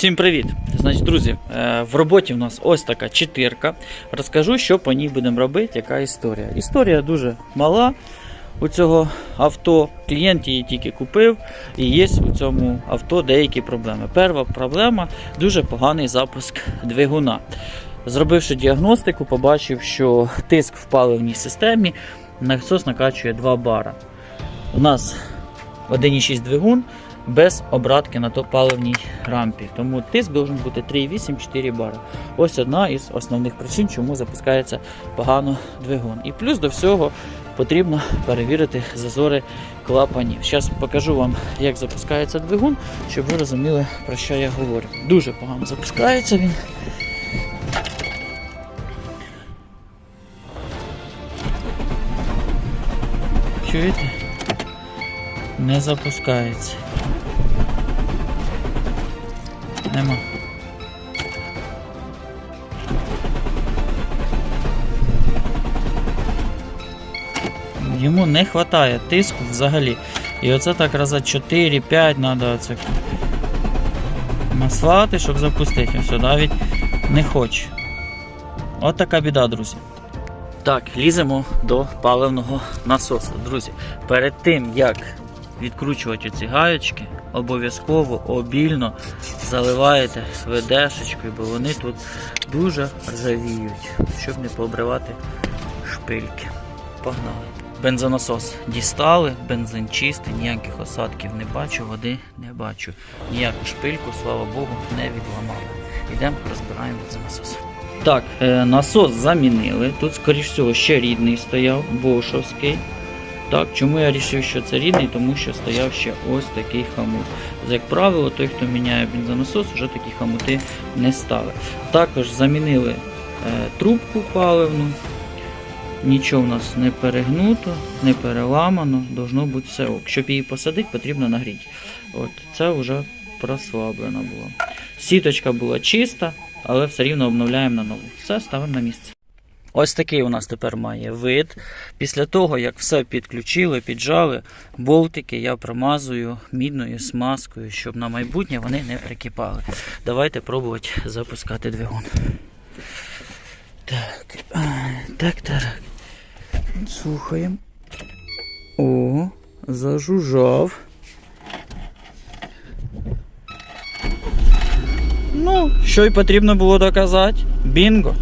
Всім привіт! Значить, друзі, е, в роботі в нас ось така чотирка. Розкажу, що по ній будемо робити, яка історія. Історія дуже мала у цього авто. Клієнт її тільки купив, і є у цьому авто деякі проблеми. Перша проблема дуже поганий запуск двигуна. Зробивши діагностику, побачив, що тиск в паливній системі насос накачує 2 бара. У нас 1,6 двигун без обратки на то паливній рампі. Тому тиск должен бути 3,8-4 бара. Ось одна із основних причин, чому запускається погано двигун. І плюс до всього потрібно перевірити зазори клапанів. Зараз покажу вам, як запускається двигун, щоб ви розуміли, про що я говорю. Дуже погано запускається він. Чуєте? Не запускається. Нема. Йому не вистачає тиску взагалі. І оце так раза 4-5 треба оце маслати, щоб запустити. Все, навіть не хоче. От така біда, друзі. Так, ліземо до паливного насосу. Друзі, перед тим як відкручувати ці гаєчки, обов'язково обільно заливаєте ведешечкою, бо вони тут дуже ржавіють, щоб не пообривати шпильки. Погнали. Бензонасос дістали, бензин чистий, ніяких осадків не бачу, води не бачу. Ніяку шпильку, слава Богу, не відламали. Йдемо, розбираємо бензонасос. Так, е, насос замінили. Тут, скоріш всього, ще рідний стояв, бошовський. Так, чому я вирішив, що це рідний? Тому що стояв ще ось такий хамут. Як правило, той, хто міняє бензонасос, вже такі хамути не ставить. Також замінили е, трубку паливну. Нічого в нас не перегнуто, не переламано, должно бути все ок. Щоб її посадити, потрібно нагріти. От, це вже прослаблена була. Сіточка була чиста, але все рівно обновляємо на нову. Все ставимо на місце. Ось такий у нас тепер має вид. Після того, як все підключили, піджали, болтики я промазую мідною смазкою, щоб на майбутнє вони не прикипали. Давайте пробувати запускати двигун. Так, так, так. Слухаємо. О, зажужжав. Ну, що й потрібно було доказати. Бінго.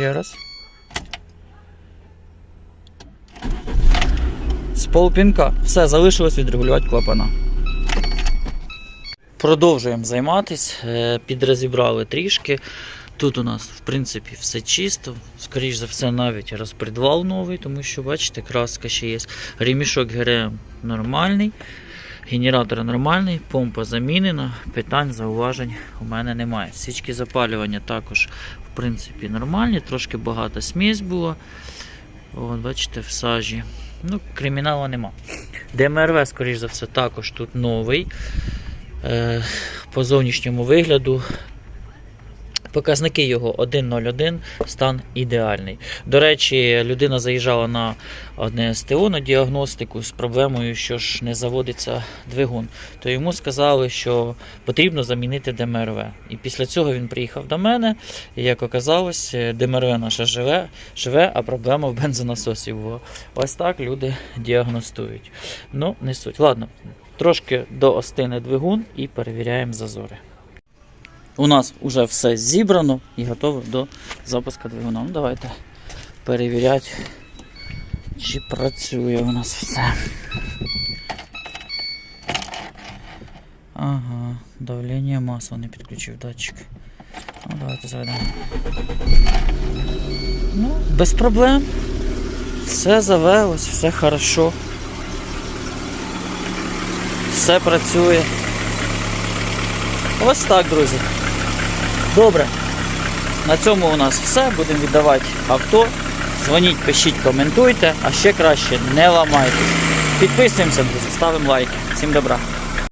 Ще раз. З полпінка. Все, залишилось відрегулювати клапана. Продовжуємо займатися. Е, Підрозібрали трішки. Тут у нас, в принципі, все чисто. Скоріше за все, навіть розпредвал новий, тому що, бачите, краска ще є. Ремішок ГРМ нормальний. Генератор нормальний, помпа замінена, питань, зауважень у мене немає. Свічки запалювання також в принципі нормальні, трошки багато смісь була. От, бачите, в сажі. Ну, криміналу нема. ДМРВ, скоріш за все, також тут новий. Е, по зовнішньому вигляду. Показники його 1.01, стан ідеальний. До речі, людина заїжджала на одне СТО на діагностику з проблемою, що ж не заводиться двигун. То йому сказали, що потрібно замінити ДМРВ. І після цього він приїхав до мене. І як оказалось, ДМРВ наша живе, живе, а проблема в бензонасосі була. Ось так люди діагностують. Ну, не суть. Ладно, трошки до остини двигун і перевіряємо зазори. У нас вже все зібрано і готово до запуску двигуна. Ну, давайте перевіряти, чи працює у нас все. Ага, давлення масла не підключив датчик. Ну, давайте заведемо. Ну, без проблем. Все завелось, все хорошо. Все працює. Ось так, друзі. Добре. На цьому у нас все. Будемо віддавати авто. Дзвоніть, пишіть, коментуйте, а ще краще не ламайтесь. Підписуємося, друзі, ставимо лайки. Всім добра.